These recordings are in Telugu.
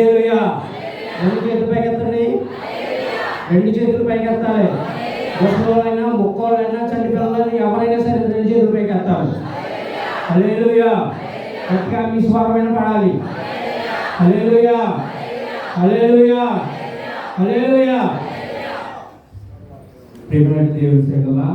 రెండు చేతులు పైకెత్తండి. రెండు చేతులు పైకెత్తాలి. ముసలోళ్ళైనా ముక్కోళ్ళైనా చంటి పిల్లలైనా ఎవరైనా సరే రెండు చేతులు పైకెత్తాలి. హల్లెలూయా. గట్టిగా మీ స్వరమైన పడాలి హల్లెలూయా. హల్లెలూయా. హల్లెలూయా. ప్రేమైన దేవుని సేవలా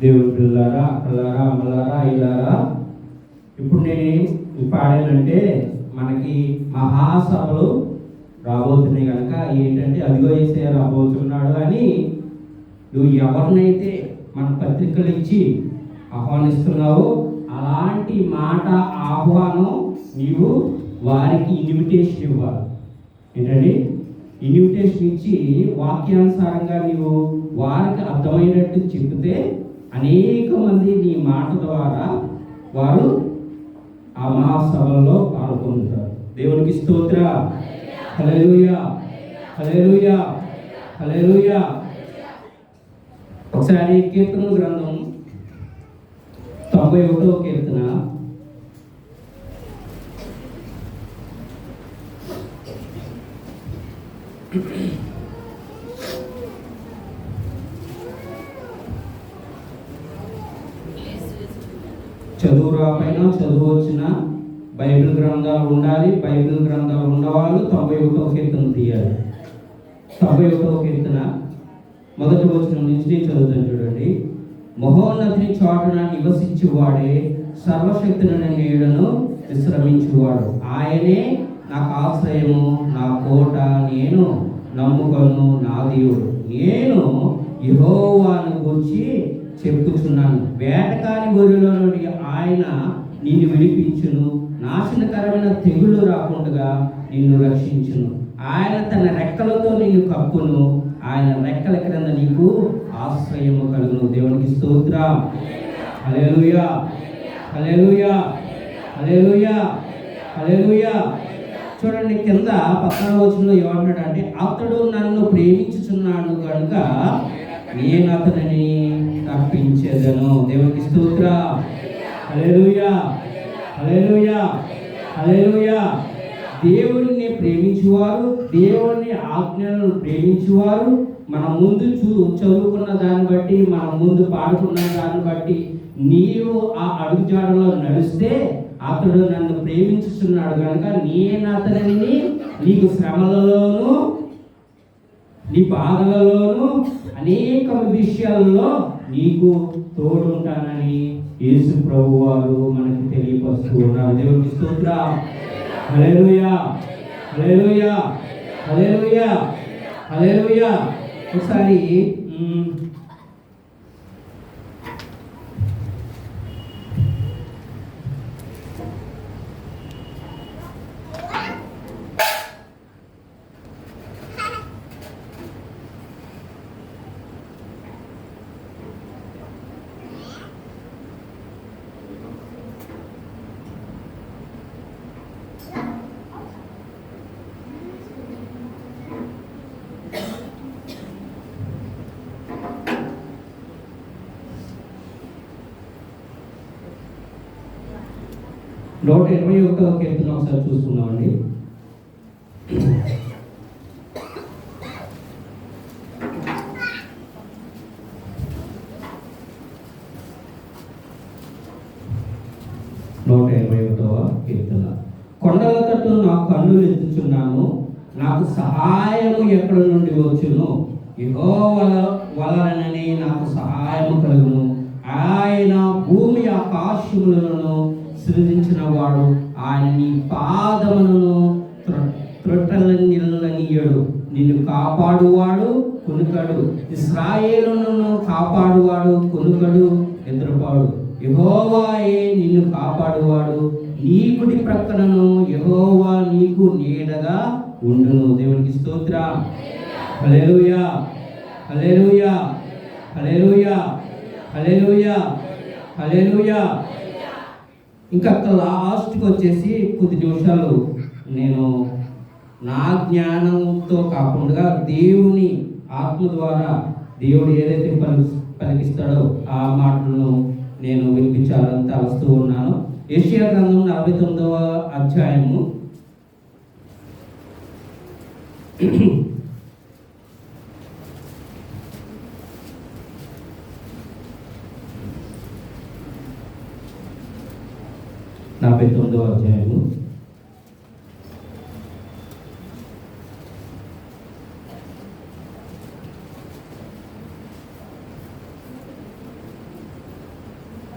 దేవుని పిల్లారా అక్కలారా అమ్మలారా ఇలారా ఇప్పుడు నేను పాడానంటే మనకి మహాసభలు రాబోతున్నాయి కనుక ఏంటంటే అదిగో చేసే రాబోతున్నాడు అని నువ్వు ఎవరినైతే మన పత్రికలు ఇచ్చి ఆహ్వానిస్తున్నావో అలాంటి మాట ఆహ్వానం నీవు వారికి ఇన్విటేషన్ ఇవ్వాలి. ఏంటండి? ఇన్విటేషన్ ఇచ్చి వాక్యానుసారంగా నీవు వారికి అర్థమైనట్టు చెబితే అనేక మంది నీ మాట ద్వారా వారు ఆ మహాసభలో పాల్గొంటారు దేవునికి స్తోత్ర. హల్లెలూయా. హల్లెలూయా. హల్లెలూయా. ఒకసారి కీర్తన గ్రంథం తొంభై ఒకటో కీర్తన. చదువు రాకపోయినా చదువు వచ్చిన బైబిల్ గ్రంథాలు ఉండాలి. బైబిల్ గ్రంథాలు ఉన్నవాళ్ళు తొంభై ఒకటో కీర్తన తీయాలి. తొంభై ఒకటో కీర్తన మొదటి వచ్చిన నుంచి నేను చదువుతాను చూడండి. మహోన్నతిని చాటున నివసించువాడే సర్వశక్తులను నీడను విశ్రమించువాడు. ఆయనే నాకు ఆశ్రయము నా కోట నేను నమ్ముకను నా దేవుడు. నేను యహోవాను గురించి చెప్పుచున్నాను వేటకాని గొర్రెల నుండి ఆయన నిన్ను విడిపించును. నాశనకరమైన తెగులు రాకుండా నిన్ను రక్షించును. ఆయన తన రెక్కలతో నిన్ను కప్పును. ఆయన రెక్కల క్రింద నీకు ఆశ్రయము కలుగును. దేవునికి స్తోత్ర. హలేలుయా హలేలుయా హలేలుయా హలేలుయా చూడండి కింద పక్కన వచ్చిన ఏమంటాడు అంటే అతడు నన్ను ప్రేమించుచున్నాడు కనుక నేను అతనిని తప్పించేదను దేవునికి స్తోత్ర. హల్లెలూయా. హల్లెలూయా. హల్లెలూయా. దేవుడిని ప్రేమించువారు దేవుని ఆజ్ఞలను ప్రేమించువారు మన ముందు చూ చదువుకున్న దాన్ని బట్టి మన ముందు పాడుకున్న దాన్ని బట్టి నీవు ఆ అడుగుజాడలో నడిస్తే అతడు నన్ను ప్రేమించుతున్నాడు కనుక నేను అతనిని నీకు శ్రమలలోనూ నీ బాధలలోనూ విషయాల్లో నీకు తోడుంటానని యేసు ప్రభు వారు మనకి తెలియపరుస్తూ ఉన్నారు. దేవునికి స్తోత్ర. హలేలుయా హలేలుయా హలేలుయా హలేలుయా ఒకసారి నూట ఇరవై ఒక్క కీర్తన ఒకసారి చూసుకుందామండి. నూట ఇరవై ఒకటవ కీర్తన. కొండల తట్టు నా కన్ను ఎత్తుచున్నాను నాకు సహాయము ఎక్కడ నుండి వచ్చును? ఇగో వల వలనని నాకు సహాయము కలుగును. ఆయన భూమి ఆకాశములను సృజించిన వాడు ఆయన నీ పాదములను త్రొట్టలనియడు నిన్ను కాపాడువాడు కొనుకడు. ఇస్రాయేలును కాపాడువాడు కొనుకడు ఎదురుపాడు యహోవాయే నిన్ను కాపాడువాడు. నీ కుడి ప్రక్కనను యహోవా నీకు నీడగా ఉండును. దేవునికి స్తోత్ర. Hallelujah hallelujah hallelujah hallelujah hallelujah ఇంకా లాస్ట్కి వచ్చేసి కొద్ది నిమిషాలు నేను నా జ్ఞానంతో కాకుండా దేవుని ఆత్మ ద్వారా దేవుడు ఏదైతే పలి పలికిస్తాడో ఆ మాటలను నేను వినిపించాలని తలస్తూ ఉన్నాను. ఏషియా గ్రంథం నలభై తొమ్మిదవ అధ్యాయము. నలభై తొమ్మిదవ అధ్యాయము.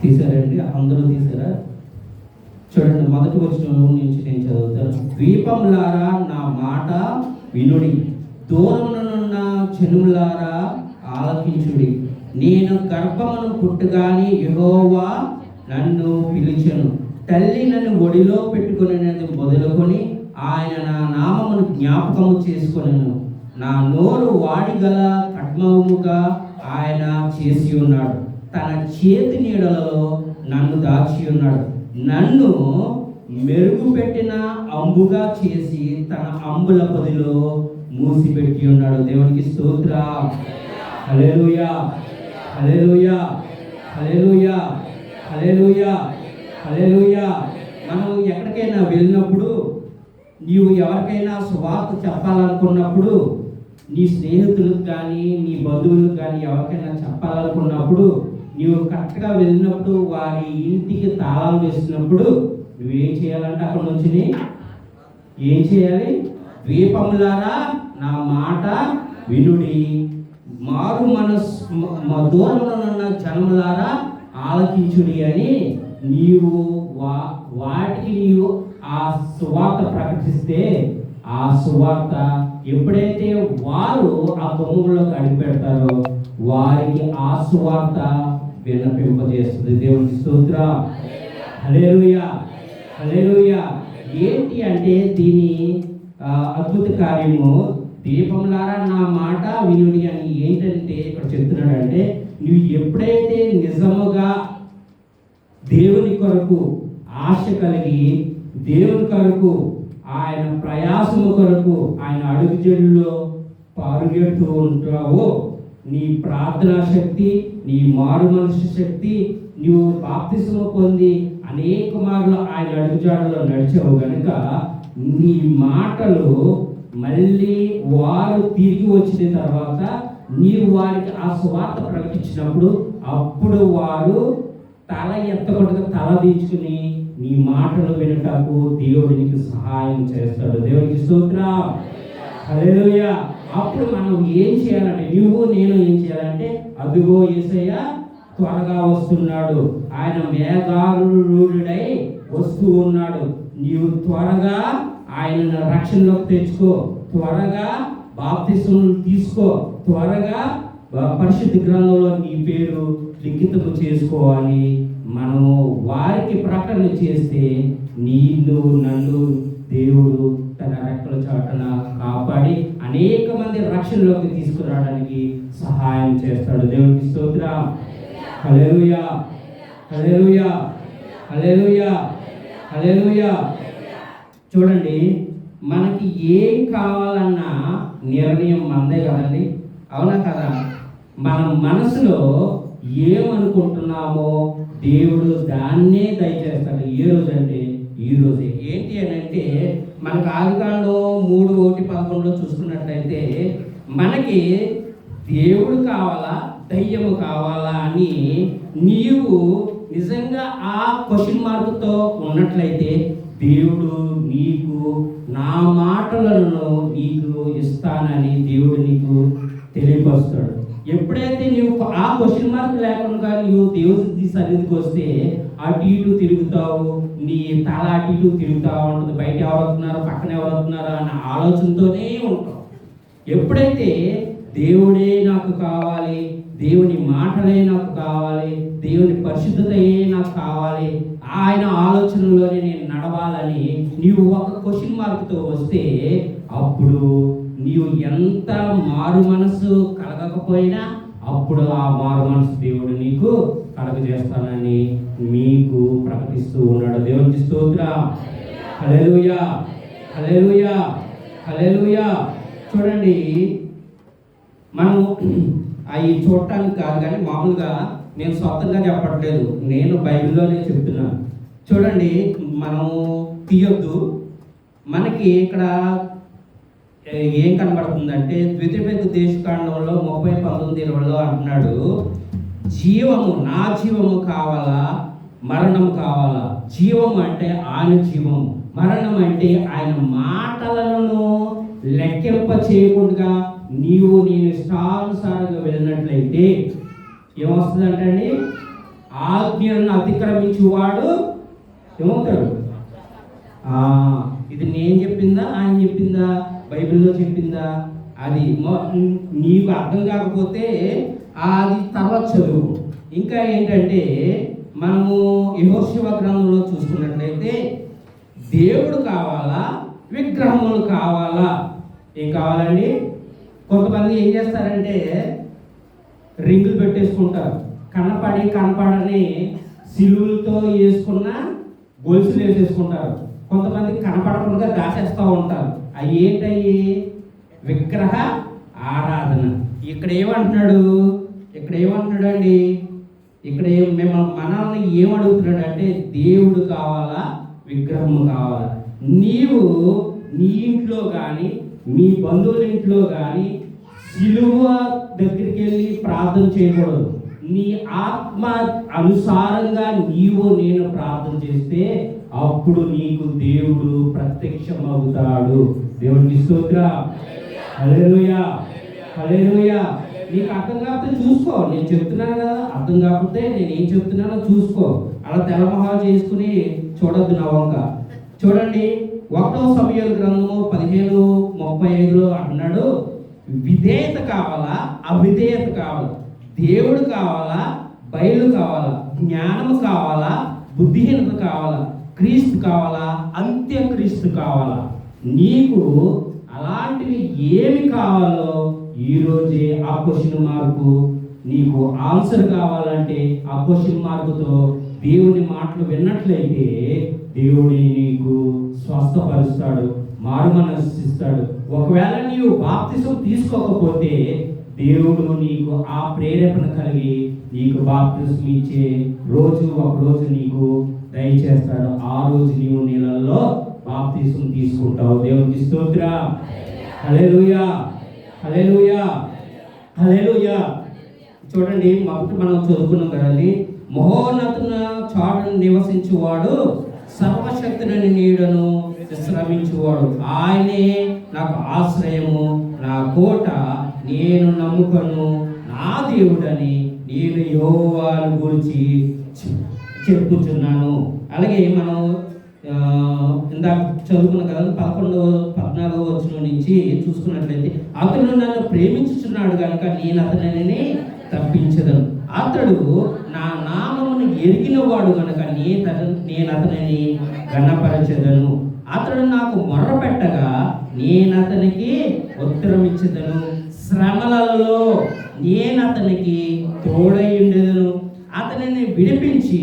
తీసారండి? అందరూ తీసారా? చూడండి మొదటి వచ్చిన నుంచి నేను చదువుతాను? ద్వీపములారా నా మాట వినుడి దూరమునున్న జనులారా ఆలకించుడి. నేను గర్భమును పుట్టుగాని యహోవా నన్ను పిలిచెను. తల్లి నన్ను ఒడిలో పెట్టుకునేది మొదలుకొని ఆయన నా నామమును జ్ఞాపకము చేసుకొనెను. నా నోరు వాడిగల కట్మముగా ఆయన చేసి ఉన్నాడు. తన చేతి నీడలలో నన్ను దాచి ఉన్నాడు. నన్ను మెరుగుపెట్టిన అంబుగా చేసి తన అంబుల పొదిలో మూసిపెట్టి ఉన్నాడు. దేవునికి స్తోత్ర. Hallelujah hallelujah hallelujah hallelujah hallelujah. మనం ఎక్కడికైనా వెళ్ళినప్పుడు నీవు ఎవరికైనా సువార్త చెప్పాలనుకున్నప్పుడు నీ స్నేహితులకు కానీ నీ బంధువులకు కానీ ఎవరికైనా చెప్పాలనుకున్నప్పుడు నీవు కరెక్ట్గా వెళ్ళినప్పుడు వారి ఇంటికి తాళాలు వేసినప్పుడు నువ్వేం చేయాలంటే అక్కడ నుంచి ఏం చేయాలి? ద్వీపములారా నా మాట వినుడి. మారు మనస్ మా దూరంలో ఉన్న జనములారా ఆలకించుడి అని నీవు వా వాటికి నీవు ఆ సువార్త ప్రకటిస్తే ఆ సువార్త ఎప్పుడైతే వారు ఆ కొమ్ముల్లోకి అడిగిపెడతారో వారికి ఆ సువార్త విన్నపింపజేస్తుంది. దేవుని స్తోత్ర. హలేలుయా హలేలుయా ఏంటి అంటే దీని అద్భుత కార్యము? దీపంలారా నా మాట వినుడి అని ఏంటంటే ఇక్కడ చెప్తున్నాడంటే నువ్వు ఎప్పుడైతే నిజముగా దేవుని కొరకు ఆశ కలిగి దేవుని కొరకు ఆయన ప్రయాసము కొరకు ఆయన అడుగుజడుల్లో పారుగెడుతూ ఉంటావో. నీ ప్రార్థనా శక్తి నీ మారు మనసు శక్తి నీవు బాప్తిసము పొంది అనేక మార్లు ఆయన అడుగుజాడలో నడిచావు గనుక నీ మాటలు మళ్ళీ వారు తిరిగి వచ్చిన తర్వాత నీవు వారికి ఆ స్వార్థ ప్రకటించినప్పుడు అప్పుడు వారు తల ఎత్తకుండా తల దించుకుని నీ మాటలు వినటకు దేవుడు నీకు సహాయం చేస్తాడు. దేవుడికి స్తోత్రం. హల్లెలూయా. అప్పుడు మనం ఏం చేయాలంటే నువ్వు నేను ఏం చేయాలంటే అదిగో ఏసయ్య త్వరగా వస్తున్నాడు. ఆయన మేఘారుడై వస్తూ ఉన్నాడు. నీవు త్వరగా ఆయన రక్షణలోకి తెచ్చుకో. త్వరగా బాప్తిసం తీసుకో. త్వరగా పరిశుద్ధ గ్రంథంలో నీ పేరు లిఖితము చేసుకోవాలి. మనము వారికి ప్రకటన చేస్తే నీళ్ళు నన్ను దేవుడు తన రెక్కల చాటున కాపాడి అనేక మంది రక్షణలోకి తీసుకురావడానికి సహాయం చేస్తాడు. దేవుడికి స్తోత్ర. హలేలుయా హలేలుయా హలేలుయా హలేలుయా చూడండి మనకి ఏం కావాలన్నా నిర్ణయం మనదే కదండి. అవునా కదా? మన మనసులో ఏమనుకుంటున్నామో దేవుడు దాన్నే దయచేస్తాడు. ఏ రోజు అంటే ఈ రోజే. ఏంటి అని అంటే మనకు ఆదికాండం మూడు ఒకటి పదకొండులో చూసుకున్నట్లయితే మనకి దేవుడు కావాలా దయ్యము కావాలా అని నీవు నిజంగా ఆ క్వశ్చన్ మార్క్తో ఉన్నట్లయితే దేవుడు నీకు నా మాటలను నీకు ఇస్తానని దేవుడు నీకు తెలియపరుస్తాడు. ఎప్పుడైతే నీవు ఆ క్వశ్చన్ మార్క్ లేకుండా నీవు దేవుడి సన్నిధికి వస్తే అటు ఇటు తిరుగుతావు నీ తల అటు ఇటు తిరుగుతా ఉంటుంది బయట ఎవరు పక్కన ఎవరు అన్న ఆలోచనతోనే ఉంటావు. ఎప్పుడైతే దేవుడే నాకు కావాలి దేవుని మాటలే నాకు కావాలి దేవుని పరిశుద్ధతయే నాకు కావాలి ఆయన ఆలోచనలోనే నేను నడవాలని నీవు ఒక క్వశ్చన్ మార్క్తో వస్తే అప్పుడు నీవు ఎంత మారు మనసు కలగకపోయినా అప్పుడు ఆ మారు మనసు దేవుడు నీకు కలగజేస్తానని మీకు ప్రకటిస్తూ ఉన్నాడు. దేవునికి స్తోత్ర. హల్లెలూయా. హల్లెలూయా. హల్లెలూయా. చూడండి మనం అవి చూడటానికి కాదు కానీ మామూలుగా నేను సొంతంగా చెప్పట్లేదు. నేను బైబిల్లోనే చెప్తున్నాను. చూడండి మనం తీయొద్దు. మనకి ఇక్కడ ఏం కనబడుతుందంటే ద్వితీయ దేశకాండంలో ముప్పై పంతొమ్మిది ఇరవైలో అంటున్నాడు జీవము నా జీవము కావాలా? మరణం కావాలా? జీవము అంటే ఆయన జీవము మరణం అంటే ఆయన మాటలను లెక్కింప చేయకుండా నీవు నేను ఇష్టానుసారంగా వెళ్ళినట్లయితే ఏమొస్తుందంటే ఆజ్ఞలను అతిక్రమించేవాడు ఏమవుతాడు? ఇది నేను చెప్పిందా? ఆయన చెప్పిందా? బైబిల్లో చెప్పిందా? అది నీకు అర్థం కాకపోతే అది తర్వాత చదువు. ఇంకా ఏంటంటే మనము యహోశివ గ్రంథంలో చూసుకున్నట్లయితే దేవుడు కావాలా? విగ్రహములు కావాలా? ఏం కావాలండి? కొంతమంది ఏం చేస్తారంటే రింగులు పెట్టేసుకుంటారు. కనపడి కనపడని సిలువులతో వేసుకున్న గొలుసులు వేసేసుకుంటారు. కొంతమంది కనపడకుండా దాచేస్తూ ఉంటారు. అవి ఏంటయ్యి విగ్రహ ఆరాధన. ఇక్కడ ఏమంటున్నాడు? ఇక్కడ ఏమంటున్నాడు అండి ఇక్కడ ఏం మేము మనల్ని ఏమడుగుతున్నాడు అంటే దేవుడు కావాలా విగ్రహము కావాలా? నీవు నీ ఇంట్లో కానీ మీ బంధువుల ఇంట్లో కానీ సిలువ దగ్గరికి వెళ్ళి ప్రార్థన చేయకూడదు. నీ ఆత్మ అనుసారంగా నీవు నేను ప్రార్థన చేస్తే అప్పుడు నీకు దేవుడు ప్రత్యక్షమవుతాడు. దేవుడికి స్తోత్ర. హల్లెలూయా. హల్లెలూయా. నీకు అర్థం కాకపోతే చూసుకో. నేను చెప్తున్నాను కదా. అర్థం కాకపోతే నేను ఏం చెప్తున్నానో చూసుకో. అలా తెల్లమొహాలు చేసుకుని చూడొద్దు నా వంక. చూడండి ఒకటో సమయాల గ్రంథము పదిహేను ముప్పై ఐదులో అన్నాడు విధేయత కావాలా? అవిధేయత కావాలా? దేవుడు కావాలా? బయలు కావాలా? జ్ఞానము కావాలా? బుద్ధిహీనత కావాలా? క్రీస్తు కావాలా? అంత్యక్రీస్తు కావాలా? నీకు అలాంటివి ఏమి కావాలో ఈరోజే ఆ క్వశ్చన్ మార్కు. నీకు ఆన్సర్ కావాలంటే ఆ క్వశ్చన్ మార్కుతో దేవుని మాటలు విన్నట్లయితే దేవుడి నీకు స్వస్థపరుస్తాడు మారు మనస్సిస్తాడు ఒకవేళ నీవు బాప్తిసం తీసుకోకపోతే దేవుడు నీకు ఆ ప్రేరేపణ కలిగి నీకు బాప్తిసం ఇచ్చే రోజు ఒక రోజు నీకు దయచేస్తాడు ఆ రోజు నీవు నీళ్ళల్లో బాప్తీసం తీసుకుంటావు. దేవునికి స్తోత్ర. హల్లెలూయా. హల్లెలూయా. హల్లెలూయా. చూడండి మొదటి మనం చదువుకున్నాం కదండి. మహోన్నతున చాటును నివసించువాడు సర్వశక్తుని నీడను విశ్రమించువాడు ఆయనే నాకు ఆశ్రయము నా కోట నేను నమ్ముకను. నా దేవుడని నేను యోవాను గురించి చెప్పుకుంటున్నాను. అలాగే మనం ఇందాక చదువుకున్న కదా పదకొండవ పద్నాలుగవ వచ్చిన నుంచి చూసుకున్నట్లయితే అతను నన్ను ప్రేమించుచున్నాడు కనుక నేను అతనిని తప్పించదను. అతడు నా నామమును ఎరిగిన వాడు కనుక నేను నేను అతనిని గణపరచదను అతడు నాకు మొర్ర పెట్టగా నేను అతనికి ఉత్తరం ఇచ్చదను. శ్రమలలో నేను అతనికి తోడై ఉండేదను. అతనిని విడిపించి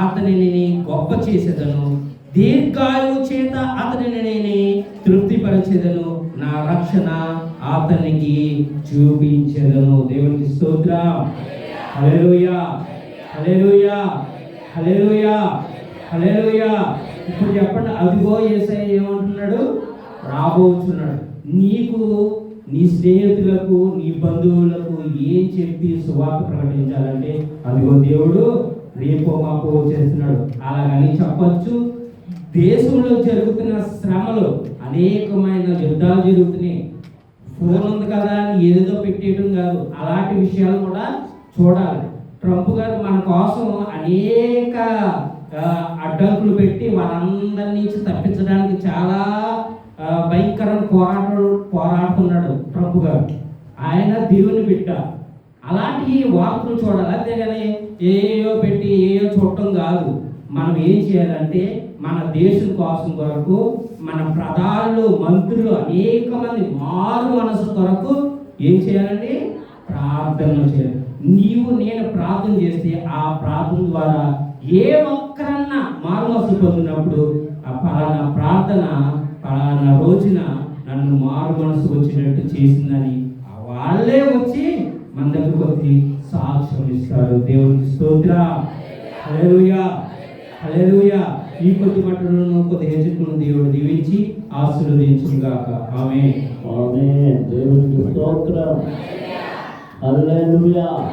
అతనిని గొప్ప చేసేదను. దీర్ఘాయువు చేత అతనిని నేను తృప్తిపరచేదను. నా రక్షణ అతనికి చూపించేదను. దేవునికి స్తోత్ర. హలేలుయా హలేలుయా హలేలుయా హలేలుయా ఇప్పుడు చెప్పండి అదిగో ఏసై ఏమంటున్నాడు? రాబోతున్నాడు నీకు నీ స్నేహితులకు నీ బంధువులకు ఏం చెప్పి సువార్త ప్రకటించాలంటే అదిగో దేవుడు రేపో మాపో చేస్తున్నాడు. అలాగని చెప్పచ్చు. దేశంలో జరుగుతున్న శ్రమలు అనేకమైన యుద్ధాలు జరుగుతున్నాయి. ఫోన్ ఉంది కదా అని ఏదేదో పెట్టేయడం కాదు. అలాంటి విషయాలు కూడా చూడాలి. ట్రంప్ గారు మన కోసం అనేక అడ్డంకులు పెట్టి వారందరి నుంచి తప్పించడానికి చాలా ఆ, భయంకరమైన పోరాటం పోరాడుతున్నాడు ట్రంప్ గారు. ఆయన దేవుని బిడ్డ. అలాంటి వార్తలు చూడాలి? అంతేగాని ఏయో పెట్టి ఏయో చూడటం కాదు. మనం ఏం చేయాలంటే మన దేశం కోసం కొరకు మన ప్రధానులు మంత్రులు అనేక మంది మారు మనసు కొరకు ఏం చేయాలండి? ప్రార్థనలు చేయాలి. నీవు నేను ప్రార్థన చేస్తే ఆ ప్రార్థన ద్వారా ఏ ఒక్కరన్నా మారు మనసు పొందినప్పుడు ఆ పలానా ప్రార్థన పలానా రోజున నన్ను మారు మనసు వచ్చినట్టు చేసిందని వాళ్ళే వచ్చి మన దగ్గరకు వచ్చి సాక్ష్యం ఇస్తారు. దేవునికి స్తోత్ర. హల్లెలూయా. హల్లెలూయా. ఈ కొద్ది మట్టును కొద్ది హెచ్చుకున్న దేవుడు దీవించి ఆశీర్వదించుగాక ఆమె ఆమె దేవునికి స్తోత్రం. హల్లెలూయా.